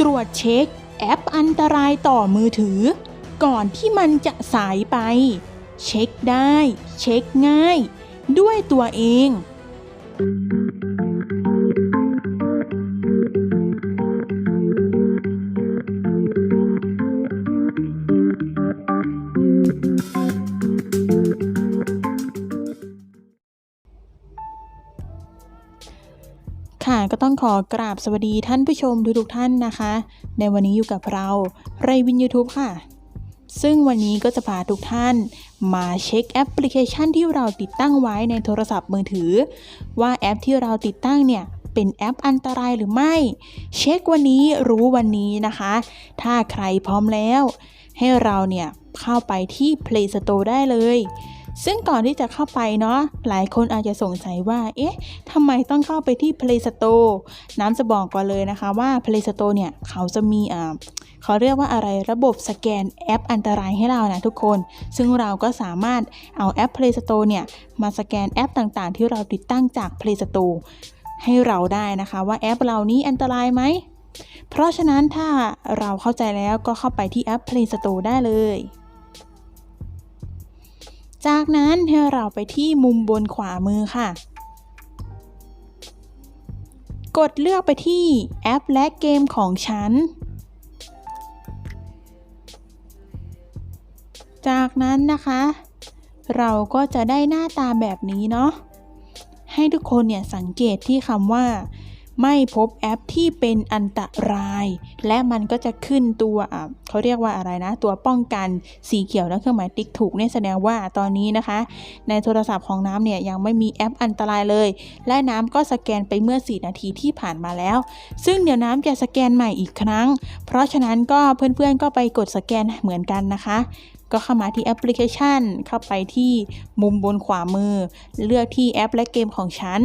ตรวจเช็คแอปอันตรายต่อมือถือ ก่อนที่มันจะสายไป เช็คได้ เช็คง่าย ด้วยตัวเอง ค่ะก็ต้องขอกราบสวัสดีท่านผู้ชมทุกๆท่านนะคะ ในวันนี้อยู่กับเราไรวิน YouTube ค่ะ ซึ่งวันนี้ก็จะพาทุกท่านมาเช็คแอปพลิเคชันที่เราติดตั้งไว้ในโทรศัพท์มือถือ ว่าแอปที่เราติดตั้งเนี่ยเป็นแอปอันตรายหรือไม่ เช็ควันนี้รู้วันนี้นะคะ ถ้าใครพร้อมแล้ว ให้เราเนี่ยเข้าไปที่ Play Store ได้เลย ซึ่งก่อนที่จะเข้าไปเนาะหลายคนอาจจะสงสัยว่า เอ๊ะทำไมต้องเข้าไปที่ Play Store น้ำจะบอกก่อนเลยนะคะว่า Play Store เนี่ย เขาจะมีอ่าเขาเรียกว่าอะไรระบบสแกนแอปอันตรายให้เรานะทุกคน ซึ่งเราก็สามารถเอาแอป Play Store เนี่ย มาสแกนแอปต่างๆ ที่เราติดตั้งจาก Play Store ให้เราได้นะคะว่าแอปเหล่านี้อันตรายไหมเพราะฉะนั้นถ้าเราเข้าใจแล้วก็เข้าไปที่แอป Play Store ได้เลย จากนั้นให้เราไปที่มุมบนขวามือค่ะ กดเลือกไปที่แอปและเกมของฉัน จากนั้นนะคะ เราก็จะได้หน้าตาแบบนี้เนาะให้ทุกคนเนี่ยสังเกตที่คำว่า ไม่พบแอปที่เป็นอันตราย และมันก็จะขึ้นตัวเขาเรียกว่าอะไรนะ ตัวป้องกันสีเขียวและเครื่องหมายติ๊กถูกเนี่ยแสดงว่าตอนนี้นะคะ ในโทรศัพท์ของน้ำเนี่ยยังไม่มีแอปอันตรายเลย และน้ำก็สแกนไปเมื่อ 4 นาทีที่ผ่านมาแล้ว ซึ่งเดี๋ยวน้ำจะสแกนใหม่อีกครั้ง เพราะฉะนั้นก็เพื่อนๆก็ไปกดสแกนเหมือนกันนะคะ ก็เข้ามาที่แอปพลิเคชัน เข้าไปที่มุมบนขวามือ เลือกที่แอปและเกมของฉัน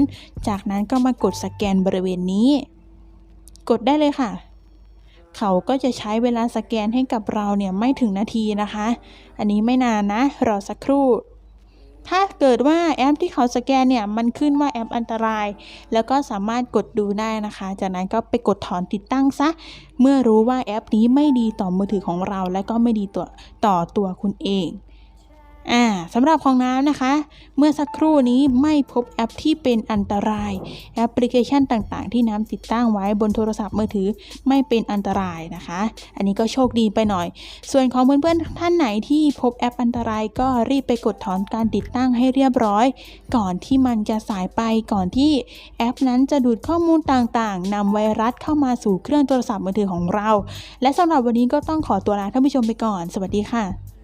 จากนั้นก็มากดสแกนบริเวณนี้ กดได้เลยค่ะ เขาก็จะใช้เวลาสแกนให้กับเราเนี่ยไม่ถึงนาทีนะคะ อันนี้ไม่นานนะ รอสักครู่ ถ้าเกิดว่าแอปที่เขาสแกนเนี่ยมันขึ้นว่าแอปอันตราย แล้วก็สามารถกดดูได้นะคะ จากนั้นก็ไปกดถอนติดตั้งซะ เมื่อรู้ว่าแอปนี้ไม่ดีต่อมือถือของเรา และก็ไม่ดีต่อต่อตัวคุณเอง อ่าสำหรับของน้ำนะคะ เมื่อสักครู่นี้ไม่พบแอปที่เป็นอันตราย แอปพลิเคชันต่างๆ ที่น้ำติดตั้งไว้บนโทรศัพท์มือถือไม่เป็นอันตรายนะคะ อันนี้ก็โชคดีไปหน่อย ส่วนของเพื่อนๆท่านไหนที่พบแอปอันตรายก็รีบไปกดถอนการติดตั้งให้เรียบร้อย ก่อนที่มันจะสายไปก่อนที่แอปนั้นจะดูดข้อมูลต่างๆนำไวรัสเข้ามาสู่เครื่องโทรศัพท์มือถือของเรา และสำหรับวันนี้ก็ต้องขอตัวลาท่านผู้ชมไปก่อน สวัสดีค่ะ